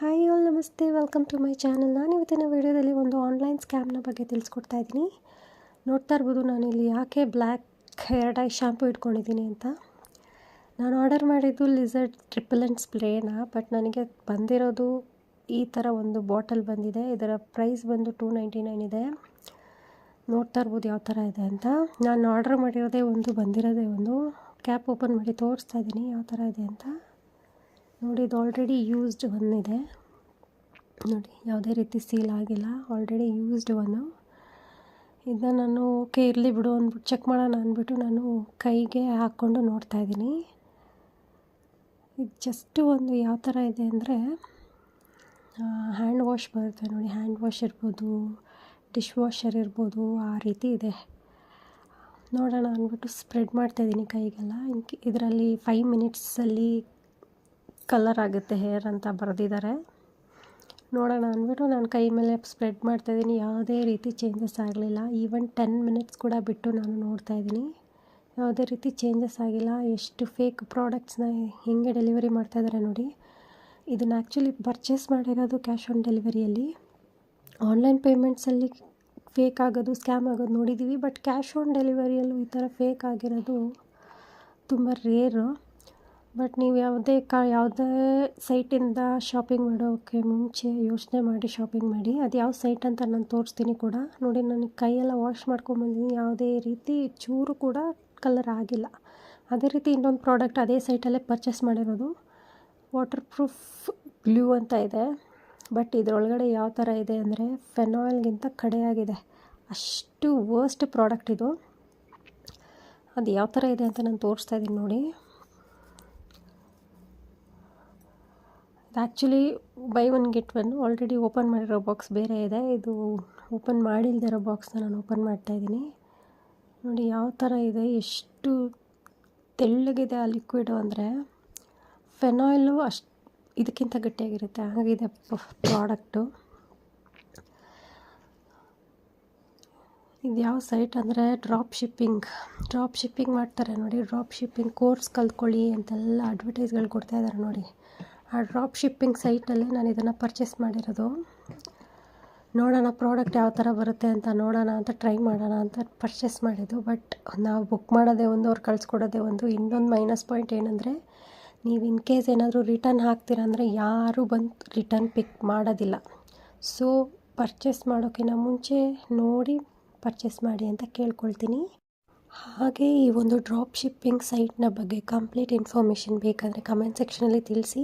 Hi all ನಮಸ್ತೆ. Welcome to my channel ನಾನು ಇವತ್ತಿನ ವೀಡಿಯೋದಲ್ಲಿ ಒಂದು ಆನ್ಲೈನ್ ಸ್ಕ್ಯಾಮ್ನ ಬಗ್ಗೆ ತಿಳಿಸ್ಕೊಡ್ತಾ ಇದ್ದೀನಿ. ನೋಡ್ತಾ ಇರ್ಬೋದು ಇಲ್ಲಿ ಯಾಕೆ ಬ್ಲ್ಯಾಕ್ ಹೇರ್ ಡೈ ಶ್ಯಾಂಪು ಇಟ್ಕೊಂಡಿದ್ದೀನಿ ಅಂತ. ನಾನು ಆರ್ಡರ್ ಮಾಡಿದ್ದು ಲಿಸರ್ಟ್ ಟ್ರಿಪಲೆಂಟ್ ಸ್ಪ್ರೇನ ಬಟ್ ನನಗೆ ಬಂದಿರೋದು ಈ ಥರ ಒಂದು ಬಾಟಲ್ ಬಂದಿದೆ. ಇದರ ಪ್ರೈಸ್ ಬಂದು ಟೂ ನೈಂಟಿ ನೈನ್ ಇದೆ. ನೋಡ್ತಾ ಇರ್ಬೋದು ಯಾವ ಥರ ಇದೆ ಅಂತ. ನಾನು ಆರ್ಡರ್ ಮಾಡಿರೋದೇ ಒಂದು, ಬಂದಿರೋದೇ ಒಂದು. ಕ್ಯಾಪ್ ಓಪನ್ ಮಾಡಿ ತೋರಿಸ್ತಾ ಇದ್ದೀನಿ ಯಾವ ಥರ ಇದೆ ಅಂತ. ನೋಡಿ, ಇದು ಆಲ್ರೆಡಿ ಯೂಸ್ಡ್ ಒನ್ ಇದೆ ನೋಡಿ, ಯಾವುದೇ ರೀತಿ ಸೀಲ್ ಆಗಿಲ್ಲ. ಆಲ್ರೆಡಿ ಯೂಸ್ಡ್ ಒನ್ನು ಇದನ್ನ ನಾನು ಓಕೆ ಇರಲಿ ಬಿಡು ಅಂದ್ಬಿಟ್ಟು ಚೆಕ್ ಮಾಡೋಣ ಅಂದ್ಬಿಟ್ಟು ನಾನು ಕೈಗೆ ಹಾಕ್ಕೊಂಡು ನೋಡ್ತಾ ಇದ್ದೀನಿ. ಇದು ಜಸ್ಟ್ ಒಂದು ಯಾವ ಥರ ಇದೆ ಅಂದರೆ ಹ್ಯಾಂಡ್ ವಾಶ್ ಬರುತ್ತೆ ನೋಡಿ. ಹ್ಯಾಂಡ್ ವಾಶ್ ಇರ್ಬೋದು ಡಿಶ್ ವಾಷರ್ ಇರ್ಬೋದು, ಆ ರೀತಿ ಇದೆ. ನೋಡೋಣ ಅಂದ್ಬಿಟ್ಟು ಸ್ಪ್ರೆಡ್ ಮಾಡ್ತಾಯಿದ್ದೀನಿ ಕೈಗೆಲ್ಲ. ಇದರಲ್ಲಿ ಫೈವ್ ಮಿನಿಟ್ಸಲ್ಲಿ ಕಲರ್ ಆಗುತ್ತೆ ಹೇರ್ ಅಂತ ಬರೆದಿದ್ದಾರೆ. ನೋಡೋಣ ಅಂದ್ಬಿಟ್ಟು ನಾನು ಕೈ ಮೇಲೆ ಸ್ಪ್ರೆಡ್ ಮಾಡ್ತಾಯಿದ್ದೀನಿ ಯಾವುದೇ ರೀತಿ ಚೇಂಜಸ್ ಆಗಲಿಲ್ಲ. ಈವನ್ ಟೆನ್ ಮಿನಿಟ್ಸ್ ಕೂಡ ಬಿಟ್ಟು ನಾನು ನೋಡ್ತಾ ಇದ್ದೀನಿ ಯಾವುದೇ ರೀತಿ ಚೇಂಜಸ್ ಆಗಿಲ್ಲ. ಎಷ್ಟು ಫೇಕ್ ಪ್ರಾಡಕ್ಟ್ಸ್ನ ಹೆಂಗೆ ಡೆಲಿವರಿ ಮಾಡ್ತಾಯಿದ್ದಾರೆ ನೋಡಿ. ಇದನ್ನು ಆ್ಯಕ್ಚುಲಿ ಪರ್ಚೇಸ್ ಮಾಡಿರೋದು ಕ್ಯಾಶ್ ಆನ್ ಡೆಲಿವರಿಯಲ್ಲಿ ಆನ್ಲೈನ್ ಪೇಮೆಂಟ್ಸಲ್ಲಿ ಫೇಕ್ ಆಗೋದು ಸ್ಕ್ಯಾಮ್ ಆಗೋದು ನೋಡಿದ್ದೀವಿ ಬಟ್ ಕ್ಯಾಶ್ ಆನ್ ಡೆಲಿವರಿಯಲ್ಲೂ ಈ ಥರ ಫೇಕ್ ಆಗಿರೋದು ತುಂಬ ರೇರು ಬಟ್ ನೀವು ಯಾವುದೇ ಕಾ, ಯಾವುದೇ ಸೈಟಿಂದ ಶಾಪಿಂಗ್ ಮಾಡೋಕ್ಕೆ ಮುಂಚೆ ಯೋಚನೆ ಮಾಡಿ ಶಾಪಿಂಗ್ ಮಾಡಿ. ಅದು ಯಾವ ಸೈಟ್ ಅಂತ ನಾನು ತೋರಿಸ್ತೀನಿ ಕೂಡ. ನೋಡಿ ನನಗೆ ಕೈಯೆಲ್ಲ ವಾಶ್ ಮಾಡ್ಕೊಂಬಂದಿದ್ದೀನಿ ಯಾವುದೇ ರೀತಿ ಚೂರು ಕೂಡ ಕಲರ್ ಆಗಿಲ್ಲ. ಅದೇ ರೀತಿ ಇನ್ನೊಂದು ಪ್ರಾಡಕ್ಟ್ ಅದೇ ಸೈಟಲ್ಲೇ ಪರ್ಚೇಸ್ ಮಾಡಿರೋದು. ವಾಟರ್ ಪ್ರೂಫ್ ಗ್ಲೂ ಅಂತ ಇದೆ. ಬಟ್ ಇದರೊಳಗಡೆ ಯಾವ ಥರ ಇದೆ ಅಂದರೆ ಫೆನಾಯಿಲ್ಗಿಂತ ಕಡೆಯಾಗಿದೆ. ಅಷ್ಟು ವರ್ಸ್ಟ್ ಪ್ರಾಡಕ್ಟ್ ಇದು. ಅದು ಯಾವ ಥರ ಇದೆ ಅಂತ ನಾನು ತೋರಿಸ್ತಾ ಇದ್ದೀನಿ ನೋಡಿ. Actually buy one get one already open ಮಾಡಿರೋ ಬಾಕ್ಸ್ ಬೇರೆ ಇದೆ. ಇದು ಓಪನ್ ಮಾಡಿಲ್ದಿರೋ ಬಾಕ್ಸ್ನ ನಾನು ಓಪನ್ ಮಾಡ್ತಾಯಿದ್ದೀನಿ ನೋಡಿ, ಯಾವ ಥರ ಇದೆ, ಎಷ್ಟು ತೆಳ್ಳಗಿದೆ ಆ ಲಿಕ್ವಿಡು ಅಂದರೆ ಫೆನಾಯ್ಲು ಅಷ್ಟು ಇದಕ್ಕಿಂತ ಗಟ್ಟಿಯಾಗಿರುತ್ತೆ. ಹಾಗಿದೆ ಪ್ರಾಡಕ್ಟು ಇದು ಯಾವ ಸೈಟ್ ಅಂದರೆ ಡ್ರಾಪ್ ಶಿಪ್ಪಿಂಗ್ ಡ್ರಾಪ್ ಶಿಪ್ಪಿಂಗ್ ಮಾಡ್ತಾರೆ ನೋಡಿ. ಡ್ರಾಪ್ ಶಿಪ್ಪಿಂಗ್ ಕೋರ್ಸ್ ಕಲ್ತ್ಕೊಳ್ಳಿ ಅಂತೆಲ್ಲ ಅಡ್ವರ್ಟೈಸ್ಗಳು ಕೊಡ್ತಾಯಿದ್ದಾರೆ ನೋಡಿ. ಆ ಡ್ರಾಪ್ ಶಿಪ್ಪಿಂಗ್ ಸೈಟಲ್ಲಿ ನಾನು ಇದನ್ನು ಪರ್ಚೇಸ್ ಮಾಡಿರೋದು. ನೋಡೋಣ ಪ್ರಾಡಕ್ಟ್ ಯಾವ ಥರ ಬರುತ್ತೆ ಅಂತ ನೋಡೋಣ ಅಂತ ಟ್ರೈ ಮಾಡೋಣ ಅಂತ ಪರ್ಚೇಸ್ ಮಾಡಿದ್ದು. ಬಟ್ ನಾವು ಬುಕ್ ಮಾಡೋದೇ ಒಂದು, ಅವ್ರು ಕಳಿಸ್ಕೊಡೋದೇ ಒಂದು, ಇನ್ನೊಂದು ಮೈನಸ್ ಪಾಯಿಂಟ್ ಏನಂದರೆ, ನೀವು ಇನ್ ಕೇಸ್ ಏನಾದರೂ ರಿಟರ್ನ್ ಹಾಕ್ತೀರ ಅಂದರೆ ಯಾರೂ ಬಂದು ರಿಟರ್ನ್ ಪಿಕ್ ಮಾಡೋದಿಲ್ಲ. ಸೊ ಪರ್ಚೇಸ್ ಮಾಡೋಕ್ಕಿಂತ ಮುಂಚೆ ನೋಡಿ ಪರ್ಚೇಸ್ ಮಾಡಿ ಅಂತ ಕೇಳ್ಕೊಳ್ತೀನಿ. ಹಾಗೆ ಈ ಒಂದು ಡ್ರಾಪ್ ಶಿಪ್ಪಿಂಗ್ ಸೈಟ್ನ ಬಗ್ಗೆ ಕಂಪ್ಲೀಟ್ ಇನ್ಫಾರ್ಮೇಷನ್ ಬೇಕಂದರೆ ಕಮೆಂಟ್ ಸೆಕ್ಷನಲ್ಲಿ ತಿಳಿಸಿ.